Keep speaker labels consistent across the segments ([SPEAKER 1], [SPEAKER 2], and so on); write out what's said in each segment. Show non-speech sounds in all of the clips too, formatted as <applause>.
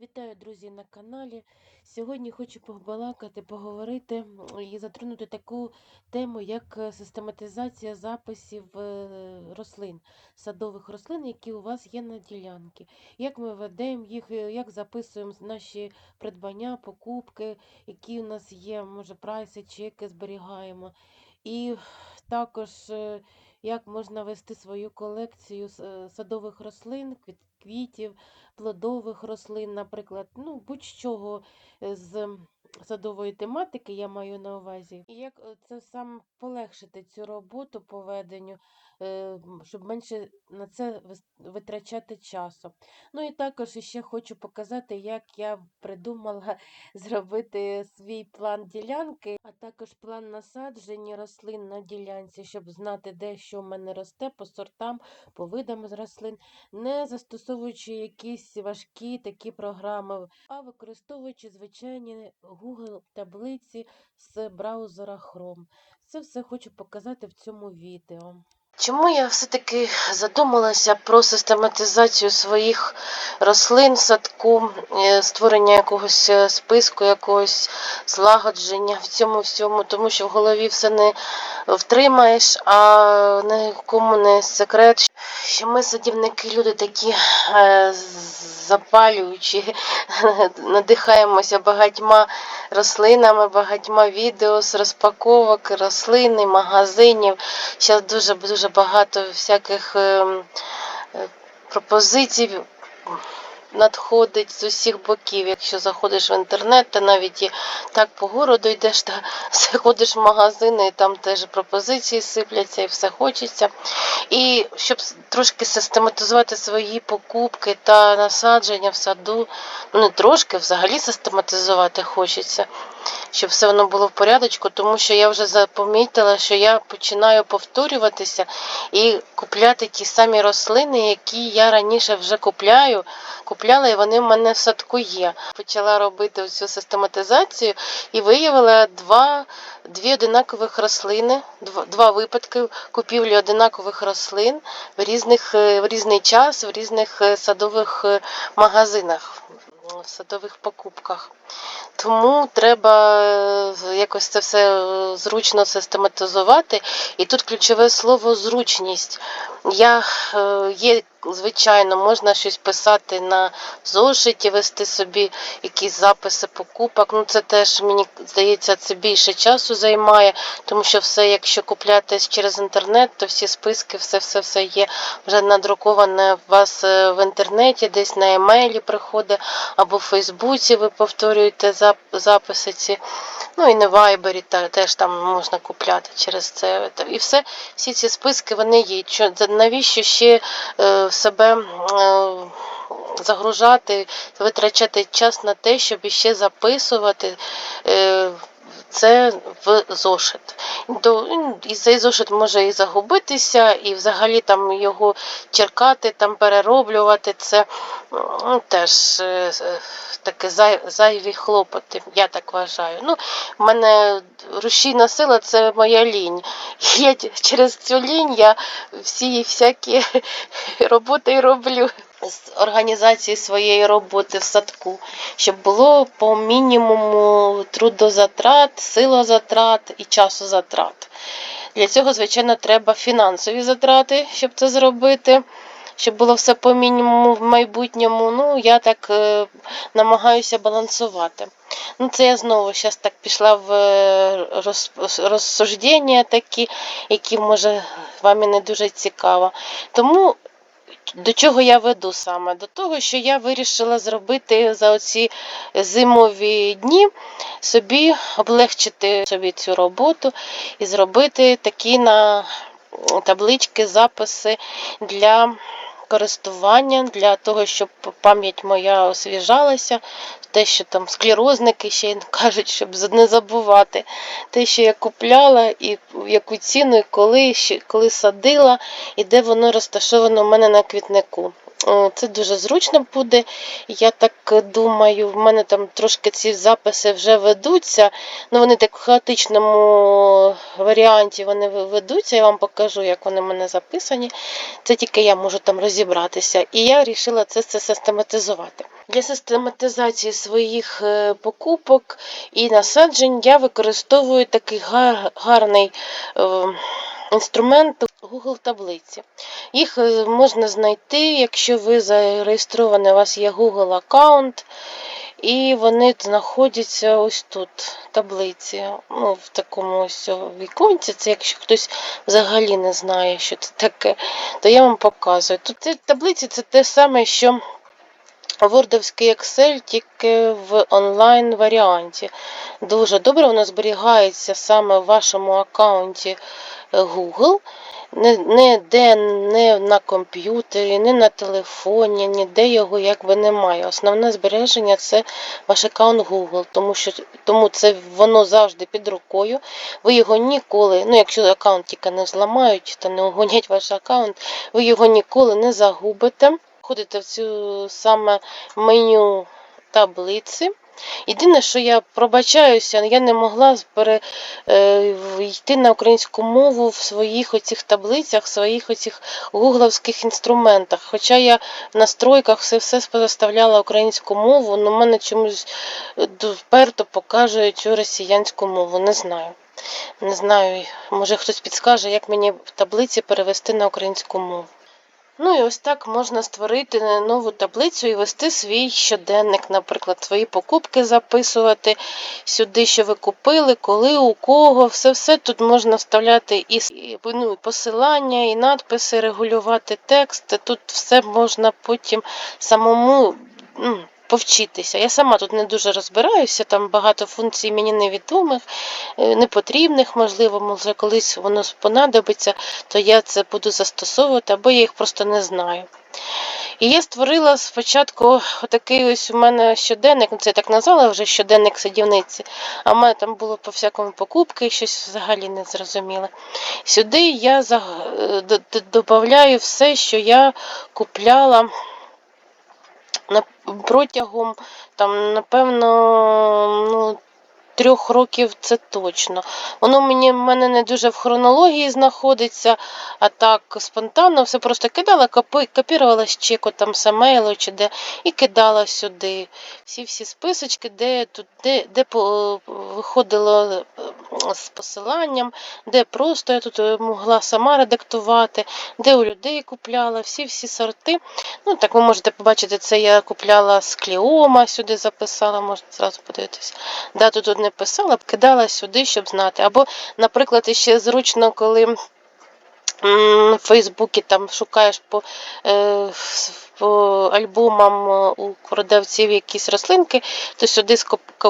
[SPEAKER 1] Вітаю, друзі, на каналі. Сьогодні хочу побалакати, поговорити і затронути таку тему, як е, систематизація записів е, рослин, садових рослин, які у вас є на ділянці. Як ми ведемо їх, е, як записуємо наші придбання, покупки, які у нас є, може, прайси, чеки зберігаємо. І також як можна вести свою колекцію садових рослин, квітів плодових рослин, наприклад, ну, будь-чого е, з садової тематики я маю на увазі. І як е, це сам полегшити цю роботу по веденню, щоб менше на це витрачати часу. Ну і також ще хочу показати, як я придумала <laughs> зробити свій план ділянки, а також план насадження рослин на ділянці, щоб знати, де що в мене росте, по сортам, по видам з рослин не застосовуючи якісь важкі такі програми, а використовуючи звичайні Google таблиці з браузера Chrome. Це все хочу показати в цьому відео. Чому я все-таки задумалася про систематизацію своїх рослин в садку, е, створення якогось е, списку, якогось злагодження в цьому всьому, тому що в голові все не втримаєш, а нікому не секрет, що ми садівники люди такі запалюючі, <laughs> надихаємося багатьма рослинами, багатьма відео з розпаковок, рослин, магазинів. Зараз дуже дуже багато всяких ем, е, пропозицій надходить з усіх боків. Якщо заходиш в інтернет, та навіть і так по городу йдеш, та <laughs> заходиш в магазини, і там теж пропозиції сипляться і все хочеться. І щоб трошки систематизувати свої покупки та насадження в саду, ну не трошки, взагалі систематизувати хочеться, щоб все воно було в порядочку, тому що я вже запомітила, що я починаю повторюватися і купляти ті самі рослини, які я раніше вже купляю, купляла, і вони в мене в садку є. Почала робити цю систематизацію і виявила два, дві одинакових рослини, два, два випадки купівлі одинакових рослин в різних е, в різний час, в різних е, садових е, магазинах, в садових покупках. Тому треба е, якось це все е, зручно систематизувати. І тут ключове слово зручність. Я е, є, звичайно, можна щось писати на зошиті, вести собі якісь записи покупок. Ну це теж мені здається, це більше часу займає, тому що все, якщо купляти через інтернет, то всі списки, все, все, все є вже надруковане у вас е, в інтернеті, десь на емейлі приходить, або в Фейсбуці ви повторюєте записи ці. Ну і на Вайбері теж там можна купляти через це. І все, всі ці списки вони є. Навіщо ще е, себе е, загружати, витрачати час на те, щоб іще записувати е, це в зошит. І цей зошит може і загубитися, і взагалі там його черкати, там перероблювати. Це ну, теж е, таке зай, зайві хлопоти, я так вважаю. Ну, в мене рушійна сила це моя лінь. Я через цю лінь я всі всякі <laughs> роботи роблю з організації своєї роботи в садку, щоб було по мінімуму трудозатрат, силозатрат і часозатрат. Для цього, звичайно, треба фінансові затрати, щоб це зробити, щоб було все по мінімуму в майбутньому. Ну, я так е, намагаюся балансувати. Ну, це я знову зараз так пішла в е, роз, розсуждення такі, які, може, вам і не дуже цікаво. Тому до чого я веду саме? До того, що я вирішила зробити за оці зимові дні собі облегчити собі цю роботу і зробити такі на таблички, записи для користування, для того, щоб пам'ять моя освіжалася, те, що там склерозники ще кажуть, щоб не забувати. Те, що я купляла, і яку ціну, і коли, коли садила, і де воно розташовано в мене на квітнику. Це дуже зручно буде. Я так е, думаю, в мене там трошки ці записи вже ведуться. Ну, вони так в хаотичному варіанті вони ведуться. Я вам покажу, як вони в мене записані. Це тільки я можу там розібратися. І я вирішила це, це систематизувати. Для систематизації своїх е, покупок і насаджень я використовую такий гар- гарний е, інструмент Google таблиці. Їх е, можна знайти, якщо ви зареєстровані, у вас є Google аккаунт, і вони знаходяться ось тут, таблиці. Ну, в такому ось віконці. Це якщо хтось взагалі не знає, що це таке, то я вам показую. Тут ці таблиці це те саме, що Wordовський Excel, тільки в онлайн варіанті. Дуже добре воно зберігається саме в вашому аккаунті е, Google. Не, де не на комп'ютері, не на телефоні, ніде його якби немає. Основне збереження це ваш аккаунт Google, тому що тому це воно завжди під рукою. Ви його ніколи, ну якщо аккаунт тільки не зламають та не огонять ваш аккаунт, ви його ніколи не загубите. Входите в цю саме меню таблиці. Єдине, що я пробачаюся, я не могла пере, е, йти на українську мову в своїх оцих таблицях, в своїх оцих гугловських інструментах. Хоча я в настройках все все заставляла українську мову, але в мене чомусь е, вперто покаже цю росіянську мову. Не знаю. Не знаю, може хтось підскаже, як мені в таблиці перевести на українську мову. Ну і ось так можна створити нову таблицю і вести свій щоденник, наприклад, свої покупки записувати сюди, що ви купили, коли, у кого. Все-все тут можна вставляти і ну, і посилання, і надписи, регулювати текст. Тут все можна потім самому. Повчитися. Я сама тут не дуже розбираюся, там багато функцій мені невідомих, е, непотрібних, можливо, може колись воно понадобиться, то я це буду застосовувати, або я їх просто не знаю. І я створила спочатку отакий ось у мене щоденник, ну це я так назвала вже щоденник садівниці, а в мене там було по всякому покупки, щось взагалі не зрозуміле. Сюди я додаю все, що я купляла протягом, там, напевно, ну, трьох років це точно. Воно мені в мене не дуже в хронології знаходиться, а так спонтанно все просто кидала, копи, копірувала з чеку там самейлу чи де, і кидала сюди. Всі всі списочки, де тут, де, де по- виходило е, з посиланням, де просто я тут е, могла сама редактувати, де у людей купляла, всі-всі сорти. Ну, так ви можете побачити, це я купляла з Кліома, сюди записала, можна зразу подивитися. Дату тут не писала, б кидала сюди, щоб знати. Або, наприклад, ще зручно, коли в Фейсбуці там шукаєш по, е, альбомам е, у продавців якісь рослинки, то сюди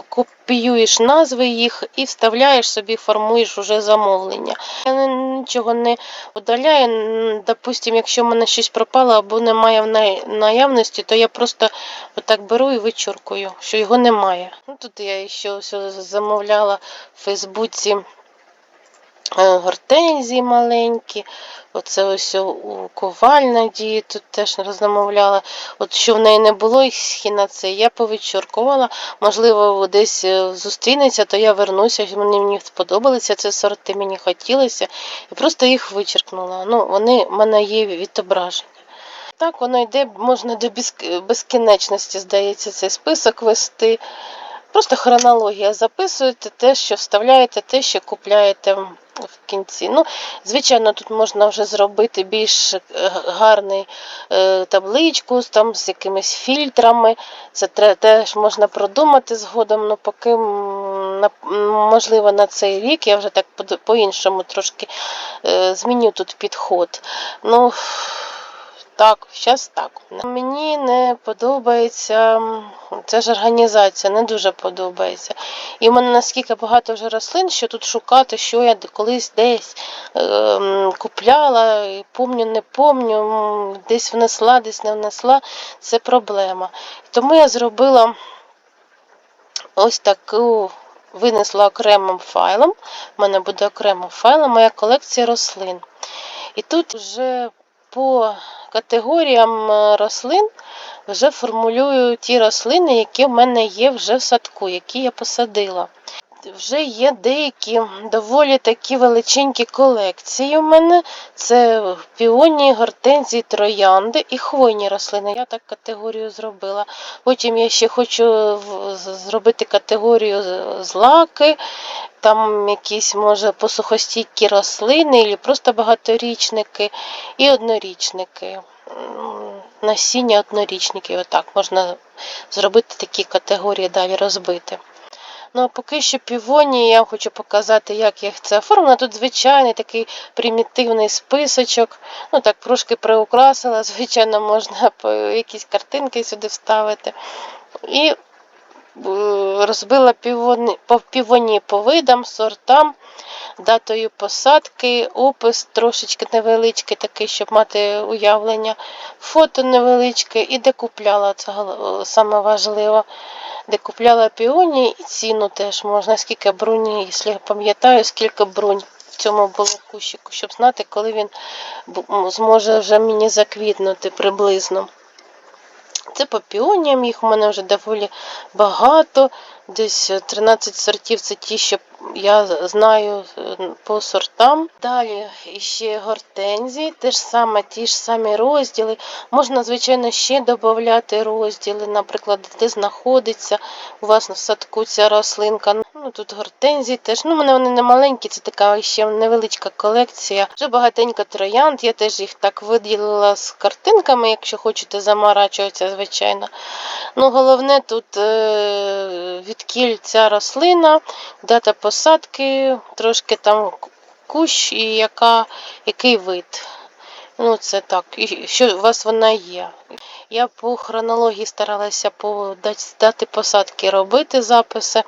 [SPEAKER 1] копіюєш назви їх і вставляєш собі, формуєш уже замовлення. Я нічого не удаляю. Допустим, якщо в мене щось пропало або немає в наявності, то я просто отак беру і вичуркую, що його немає. Ну, тут я ще замовляла в Фейсбуці гортензії маленькі. Оце ось у- коваль Надії тут теж розмовляла. От що в неї не було їх хінацеї, я повичоркувала. Можливо, десь е, зустрінеться, то я вернуся. Мені мені сподобалися ці сорти, мені хотілося. І просто їх вичеркнула. Ну, вони в мене є відображені. Так, воно йде, можна до безкінечності, здається, цей список вести. Просто хронологія. Записуєте те, що вставляєте, те, що купляєте в кінці. Ну, звичайно, тут можна вже зробити більш гарну гарний е, табличку там, з якимись фільтрами. Це теж можна продумати згодом, ну поки можливо на цей рік я вже так по- по-іншому трошки е, зміню тут підход. Ну, так, зараз так. Мені не подобається, це ж організація, не дуже подобається. І в мене наскільки багато вже рослин, що тут шукати, що я колись десь е, купляла, помню, не помню, десь внесла, десь не внесла, це проблема. Тому я зробила ось таку, винесла окремим файлом. У мене буде окремим файлом моя колекція рослин. І тут вже по категоріям е, рослин вже формулюю ті рослини, які в мене є вже в садку, які я посадила. Вже є деякі доволі такі величенькі колекції у мене. Це піонії, гортензії, троянди і хвойні рослини. Я так категорію зробила. Потім я ще хочу зробити категорію злаки, там якісь, може, посухостійкі рослини, або просто багаторічники і однорічники. Насіння однорічників. Отак можна зробити такі категорії далі розбити. Ну, а поки що півоні, я хочу показати, як я це оформила. Тут звичайний такий примітивний списочок. Ну так трошки приукрасила. <laughs> Звичайно, можна якісь картинки сюди вставити. І е, розбила півоні, по півоні по видам, сортам, датою посадки, опис трошечки невеличкий, такий, щоб мати уявлення, фото невеличке і де купляла, це саме важливо де купляла піоні, і ціну теж можна, скільки бруні, якщо я пам'ятаю, скільки брунь в цьому було кущику, щоб знати, коли він зможе вже мені заквітнути приблизно. Це по піоніям, їх у мене вже доволі багато. Десь 13 сортів це ті, що я знаю по сортам. Далі ще гортензії, теж саме, ті ж самі розділи. Можна, звичайно, ще додати розділи, наприклад, де знаходиться у вас в садку ця рослинка. Ну, тут гортензії теж. Ну, мене вони не маленькі, це така ще невеличка колекція. Вже багатенько троянд. Я теж їх так виділила з картинками, якщо хочете заморачуватися, звичайно. Ну, головне тут е, відкіль ця рослина, дата посадки, трошки там кущ і яка, який вид. Ну, це так, і що у вас вона є. Я по хронології старалася дати посадки робити записи.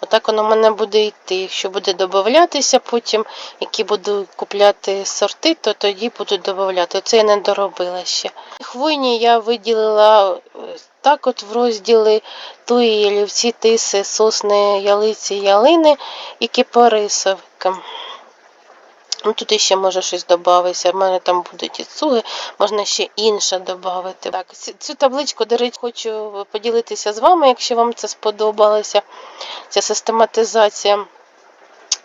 [SPEAKER 1] Отак воно в мене буде йти. Якщо буде додатися потім, які буду купляти сорти, то тоді буду додати. Оце я не доробила ще. Хвойні я виділила е, так от в розділи туї, ялівці, тиси, сосни, ялиці, ялини і кипарисовки. Ну, тут іще може щось додатися. В мене там будуть і цуги, можна ще інше додати. Так, цю табличку, до речі, хочу поділитися з вами, якщо вам це сподобалося, ця систематизація.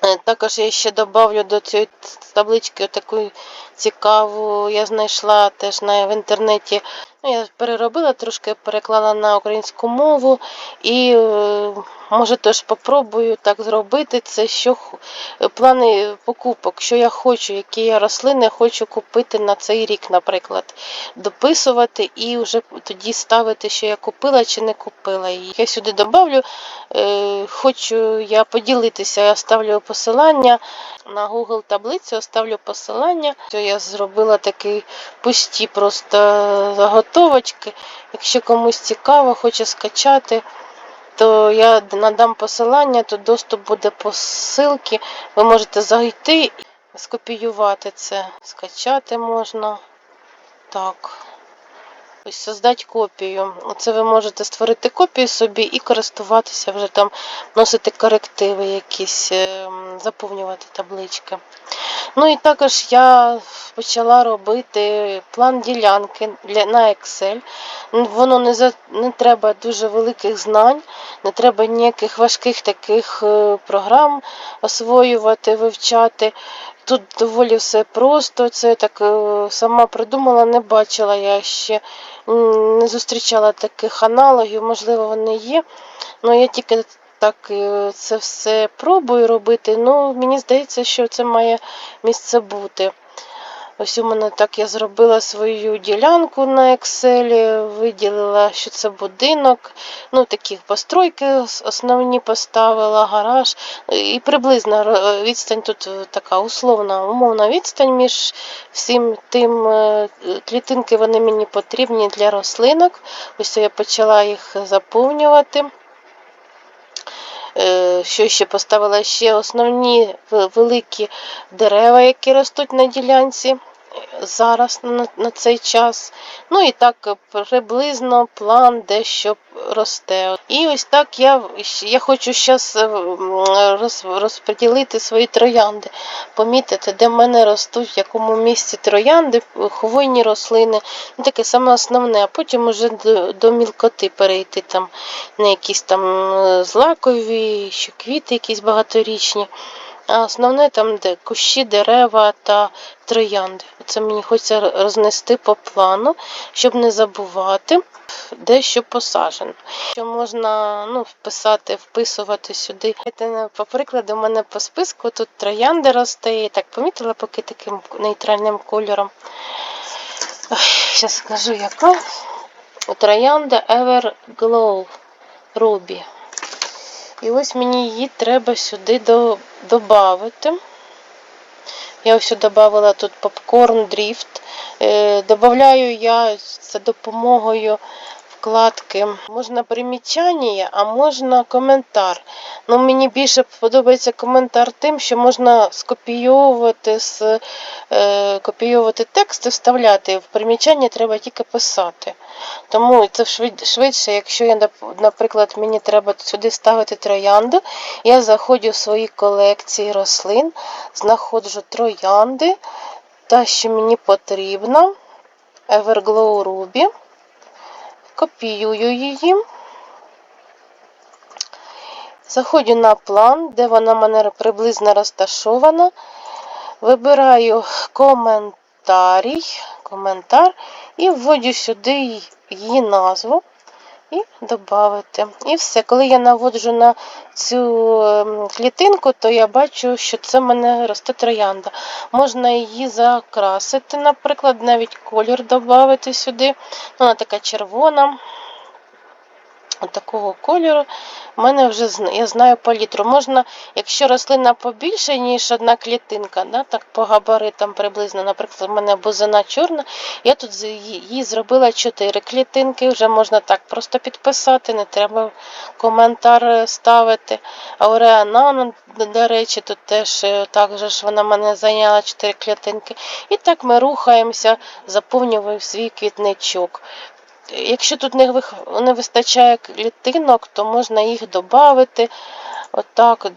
[SPEAKER 1] Е, Також я ще додавлю до цієї таблички таку цікаву, я знайшла теж в інтернеті. Я переробила, трошки переклала на українську мову і е, може теж попробую так зробити. Це що плани покупок, що я хочу, які я рослини хочу купити на цей рік, наприклад, дописувати і вже тоді ставити, що я купила чи не купила її. Я сюди додавлю, е, хочу я поділитися, я ставлю посилання на Google таблицю, оставлю посилання. Я зробила такий пусті просто заготовочки. Якщо комусь цікаво, хоче скачати, то я надам посилання, то доступ буде по ссылці. Ви можете зайти скопіювати це, скачати можна. Так. Ось создати копію. Оце ви можете створити копію собі і користуватися вже там, носити корективи якісь, заповнювати таблички. Ну і також я почала робити план ділянки на Excel. Воно не, за, не треба дуже великих знань, не треба ніяких важких таких е, програм освоювати, вивчати. Тут доволі все просто. Це так е, сама придумала, не бачила я ще, не зустрічала таких аналогів, можливо, вони є. Ну я тільки так е, це все пробую робити. Ну, мені здається, що це має місце бути. Ось у мене так я зробила свою ділянку на Excel, виділила, що це будинок. Ну, такі постройки основні поставила, гараж. І приблизно відстань тут е, така условна, умовна відстань між всім тим. е, Клітинки вони мені потрібні для рослинок. Ось я почала їх заповнювати. Е, Що ще поставила ще основні великі дерева, які ростуть на ділянці. Зараз на, на цей час. Ну і так е, приблизно план дещо росте. І ось так я, я хочу зараз роз, розподілити свої троянди, помітити, де в мене ростуть, в якому місці троянди, хвойні рослини, ну таке саме основне, а потім уже до, до мілкоти перейти там на якісь там е, злакові, що квіти якісь багаторічні. Основне там, де кущі, дерева та троянди. Це мені хочеться рознести по плану, щоб не забувати, де що посаджено. Що можна ну, вписати, вписувати сюди. По прикладу, у мене по списку тут троянди росте. Я так помітила, поки таким нейтральним кольором. Зараз скажу, яка. Троянда Everglow Ruby. І ось мені її треба сюди до, додати. Я ось додавала тут попкорн дріфт. Е, Добавляю я за допомогою вкладки. Можна примічання, а можна коментар. Ну, Мені більше подобається коментар тим, що можна скопійовувати з, е, копійовувати текст і вставляти. В примічання треба тільки писати. Тому це швидше, якщо я, наприклад, мені треба сюди ставити троянду, я заходжу в свої колекції рослин, знаходжу троянди, та, що мені потрібно, Everglow Ruby, копіюю її. Заходжу на план, де вона в мене приблизно розташована. Вибираю коментарій, коментар і вводю сюди її назву і додати. І все. Коли я наводжу на цю ем, клітинку, то я бачу, що це в мене росте троянда. Можна її закрасити, наприклад, навіть колір додати сюди. Вона така червона. Такого кольору. У мене вже я знаю палітру. Можна, якщо рослина побільше, ніж одна клітинка, да, так по габаритам приблизно, наприклад, в мене бузина чорна, я тут її зробила 4 клітинки, вже можна так просто підписати, не треба коментар ставити. Ореанана, до речі, тут теж е, також вона мене зайняла 4 клітинки. І так ми рухаємося, заповнюємо свій квітничок. Якщо тут не вистачає клітинок, то можна їх додати. Отак,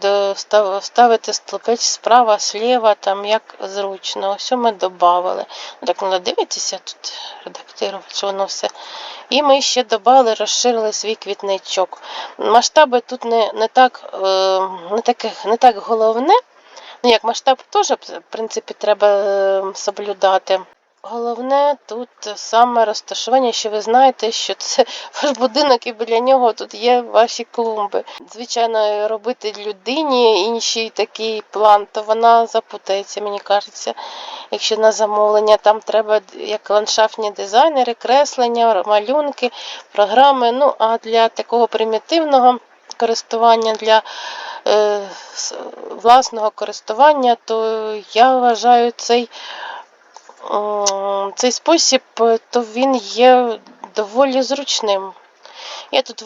[SPEAKER 1] ставити столбець справа, сліва, там як зручно. Ось ми додали. Так треба дивитися, тут редактирувати, що воно все. І ми ще додали, розширили свій квітничок. Масштаби тут не не, так е, не, таке, не так головне. Ну, як масштаб теж, в принципі, треба е, соблюдати. Головне тут саме розташування, що ви знаєте, що це <laughs> ваш будинок і біля нього тут є ваші клумби. Звичайно, робити людині інший такий план, то вона запутається, мені кажеться. Якщо на замовлення там треба як ландшафтні дизайнери, креслення, малюнки, програми. Ну, а для такого примітивного користування, для е, власного користування, то я вважаю цей цей спосіб, е, то він є доволі зручним. Я тут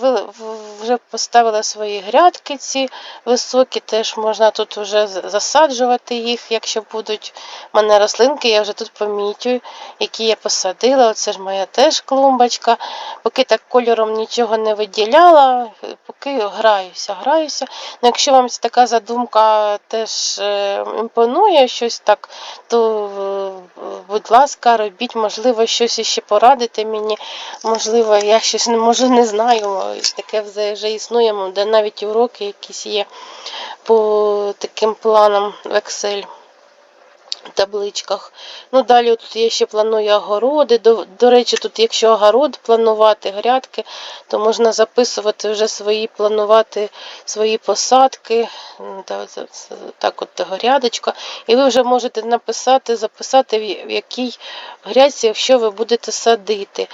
[SPEAKER 1] вже поставила свої грядки, ці високі, теж можна тут вже засаджувати їх, якщо будуть У мене рослинки, я вже тут помітю, які я посадила. Оце ж моя теж клумбочка. Поки так кольором нічого не виділяла, поки граюся, граюся. Ну, Якщо вам така задумка теж е, імпонує щось так, то, е, будь ласка, робіть, можливо, щось іще порадити мені. Можливо, я щось не знаю знаю, таке вже існує, де навіть уроки якісь є по таким планам в Excel табличках. Ну, Далі тут я ще планую огороди. До, до речі, тут, якщо огород планувати, грядки, то можна записувати вже свої, планувати свої посадки. Так от грядочка. І ви вже можете написати, записати, в якій грядці, якщо ви будете садити.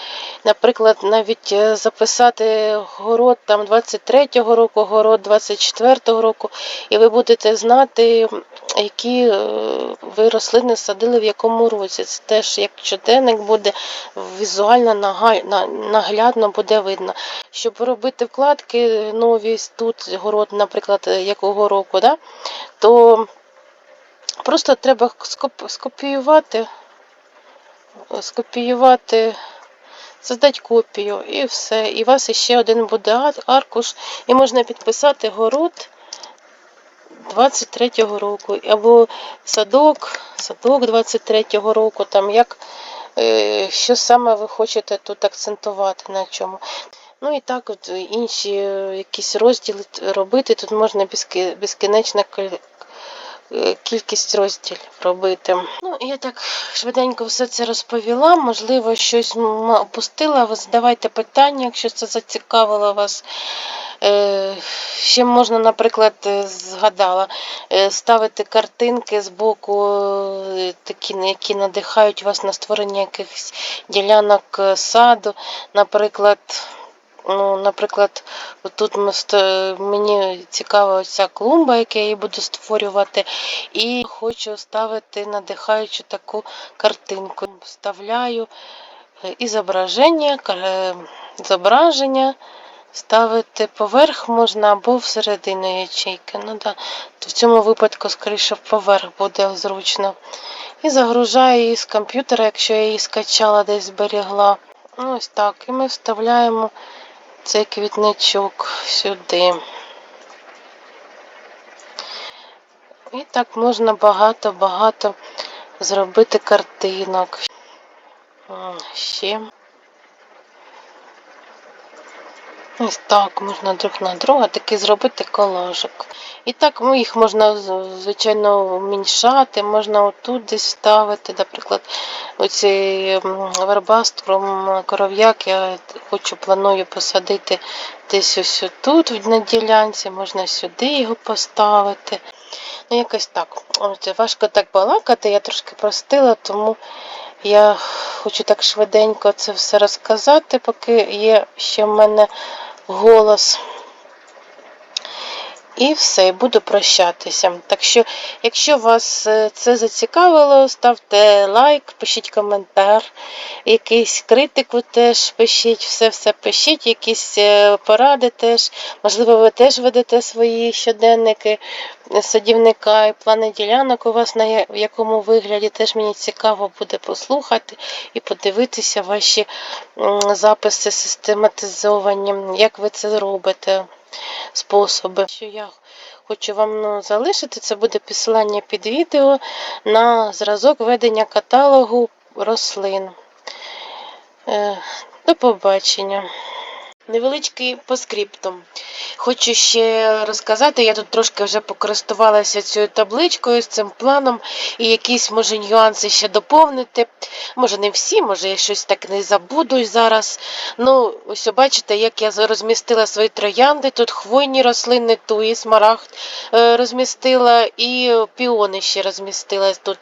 [SPEAKER 1] Наприклад, навіть е, записати город там 23-го року, город 24-го року, і ви будете знати, які е, ви рослини садили в якому році. Це теж як щоденник буде візуально наглядно буде видно. Щоб робити вкладки нові тут, город, наприклад, якого року, да, то просто треба скопіювати скопіювати, создати копію і все. І у вас ще один буде аркуш, і можна підписати город 23-го року, або садок, садок 23-го року, там як, е, що саме ви хочете тут акцентувати на чому. Ну і так от інші е, якісь розділи робити. Тут можна е, кількість розділів робити. Ну, я так швиденько все це розповіла. Можливо, щось опустила. Ви задавайте питання, якщо це зацікавило вас. Е, Ще можна, наприклад, е, згадала, е, ставити картинки з боку, е, такі, які надихають вас на створення якихось ділянок е, саду. Наприклад, ну, наприклад, тут мені цікава ця клумба, яку я її буду створювати, і хочу ставити надихаючу таку картинку. Вставляю е, і зображення, е, зображення. Ставити поверх можна або всередину ячейки. Ну, да. В цьому випадку, скоріше, поверх буде зручно. І загружаю її з комп'ютера, якщо я її скачала, десь зберігла. Ну, Ось так. І ми вставляємо цей квітничок сюди. І так можна багато-багато зробити картинок. Ще. Ось так можна друг на друга таки зробити колажик. І так їх можна, звичайно, вміншати, можна отут десь ставити, наприклад, оцей м, вербаструм коров'як я хочу, планую посадити десь ось тут на ділянці, можна сюди його поставити. Ну, якось так. От, важко так балакати, я трошки простила, тому я хочу так швиденько це все розказати, поки є ще в мене голос. І все, буду прощатися. Так що, якщо вас е, це зацікавило, ставте лайк, пишіть коментар, якийсь критику теж пишіть, все-все пишіть, якісь е, поради теж. Можливо, ви теж ведете свої щоденники садівника і плани ділянок у вас на якому вигляді. Теж мені цікаво буде послухати і подивитися ваші записи систематизовані, як ви це робите способи. Що я хочу вам ну, залишити, це буде посилання під відео на зразок ведення каталогу рослин. Е, До побачення. Невеличкий по скриптум. Хочу ще розказати, я тут трошки вже покористувалася цією табличкою з цим планом і якісь, може, нюанси ще доповнити. Може, не всі, може, я щось так не забуду зараз. Ну, ось бачите, як я розмістила свої троянди. Тут хвойні рослини, туї, смарагд е, розмістила, і піони ще розмістила тут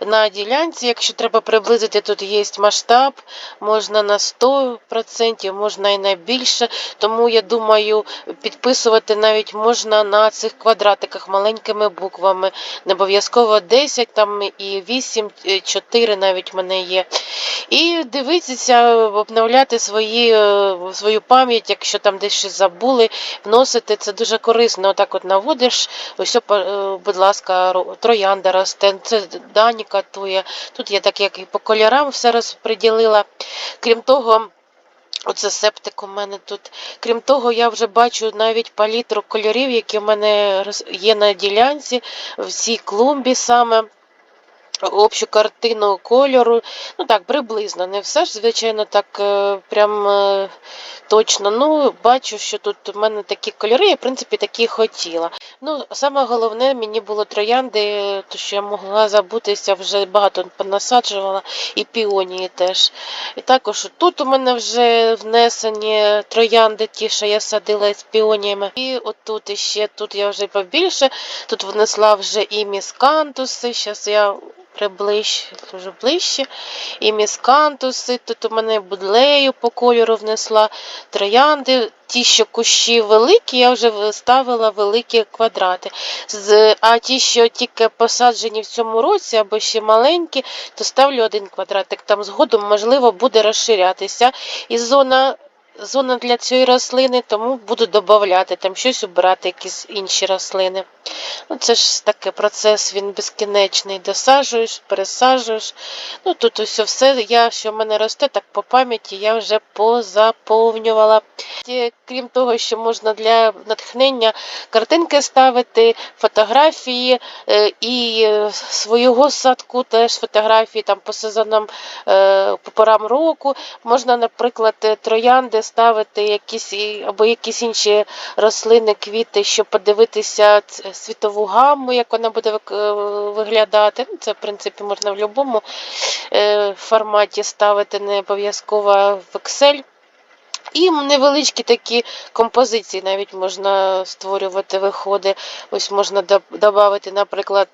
[SPEAKER 1] на ділянці. Якщо треба приблизити, тут є масштаб, можна на 100%, можна і на більше. Тому я думаю, підписувати навіть можна на цих квадратиках маленькими буквами. Не обов'язково 10 там і 8, 4 навіть в мене є. І дивитися, обновляти свої, е, свою пам'ять, якщо там десь щось забули, вносити. Це дуже корисно. Отак от наводиш, ось, е, будь ласка, троянда росте, це даніка тує. Тут я так як і по кольорам все розподілила. Крім того, Оце септик у мене тут. Крім того, я вже бачу навіть палітру кольорів, які в мене є на ділянці, в цій клумбі саме. Общу картину кольору. Ну так, приблизно. Не все ж, звичайно, так е, прям е, точно. Ну, бачу, що тут у мене такі кольори, я, в принципі, такі хотіла. Ну, саме головне, мені було троянди, то що я могла забутися, вже багато понасаджувала, і піонії теж. І також тут у мене вже внесені троянди, ті, що я садила з піоніями. І отут іще, тут я вже побільше, тут внесла вже і міскантуси. Зараз я приближче, дуже ближче. І міскантуси, тут у мене будлею по кольору внесла троянди. Ті, що кущі великі, я вже ставила великі квадрати. А ті, що тільки посаджені в цьому році або ще маленькі, то ставлю один квадратик. Там згодом, можливо, буде розширятися. І зона зона для цієї рослини, тому буду додати там щось убирати, якісь інші рослини. Ну, це ж такий процес, він безкінечний. Досаджуєш, пересаджуєш. Ну, тут ось все, я, що в мене росте, так по пам'яті я вже позаповнювала. Крім того, що можна для натхнення картинки ставити, фотографії е, і е, свого садку теж фотографії там по сезонам, е, по порам року. Можна, наприклад, троянди ставити якісь або якісь інші рослини, квіти, щоб подивитися світову гамму, як вона буде е, виглядати. Ну, Це, в принципі, можна в будь-якому е, форматі ставити, не обов'язково в Excel. І невеличкі такі композиції навіть можна створювати виходи. Ось можна додати, наприклад,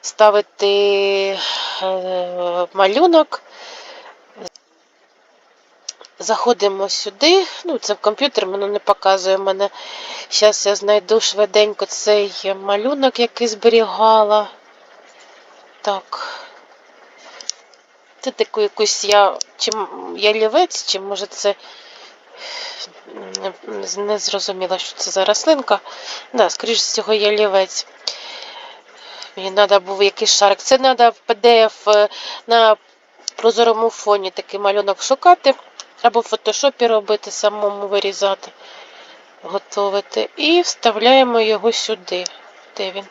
[SPEAKER 1] ставити е, малюнок. Заходимо сюди. Ну, це в комп'ютер, воно не показує мене. Зараз я знайду швиденько цей малюнок, який зберігала. Так. Це таку якусь я, чи ялівець, чи може це не, зрозуміла, що це за рослинка. Да, скоріш всього, ялівець. Мені треба був якийсь шарик. Це треба в PDF е, на прозорому фоні такий малюнок шукати, або в фотошопі робити, самому вирізати, готувати. І вставляємо його сюди. Де він?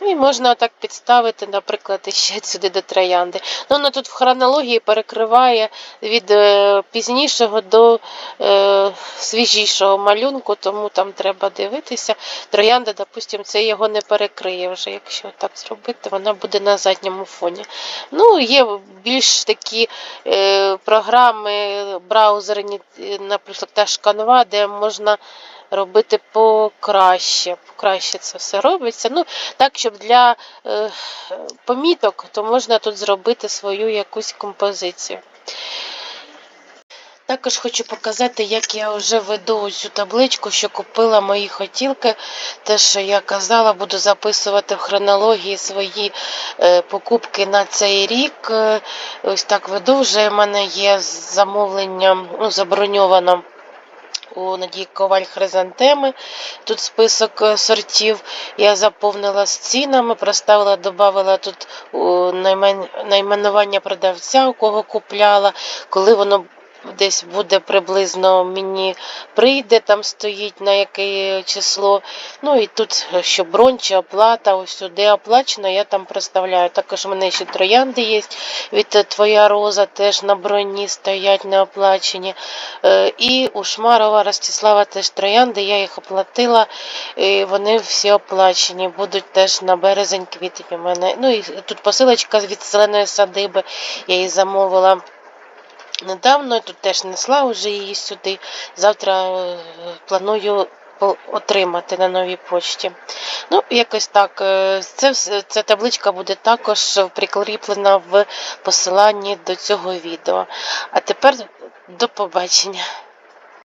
[SPEAKER 1] І можна так підставити, наприклад, ще сюди до троянди. Ну, воно тут в хронології перекриває від е, пізнішого до е, свіжішого малюнку, тому там треба дивитися. Троянда, допустимо, це його не перекриє вже. Якщо так зробити, вона буде на задньому фоні. Ну, є більш такі е, програми браузерні, наприклад, та Canva, де можна робити покраще. Покраще це все робиться. Ну, так, щоб для е, поміток, то можна тут зробити свою якусь композицію. Також хочу показати, як я вже веду цю табличку, що купила мої хотілки. Те, що я казала, буду записувати в хронології свої е, покупки на цей рік. Е, Ось так веду. Вже в мене є замовлення, ну, заброньовано у Надії Коваль хризантеми. Тут список е, сортів. Я заповнила з цінами, проставила, додавала тут наймен- найменування продавця, у кого купляла, коли воно десь буде приблизно мені прийде, там стоїть на яке число. Ну і тут, що бронь чи оплата, ось сюди оплачено, я там проставляю. Також в мене ще троянди є від е, Твоя роза, теж на броні стоять не оплачені. Е, І у Шмарова Ростислава теж троянди, я їх оплатила, і вони всі оплачені, будуть теж на березень квітень у мене. Ну і тут посилочка від зеленої садиби, я її замовила. Недавно тут теж несла вже її сюди. Завтра е, планую отримати на новій почті. Ну, якось так. е, Це, ця табличка буде також прикріплена в посиланні до цього відео. А тепер до побачення.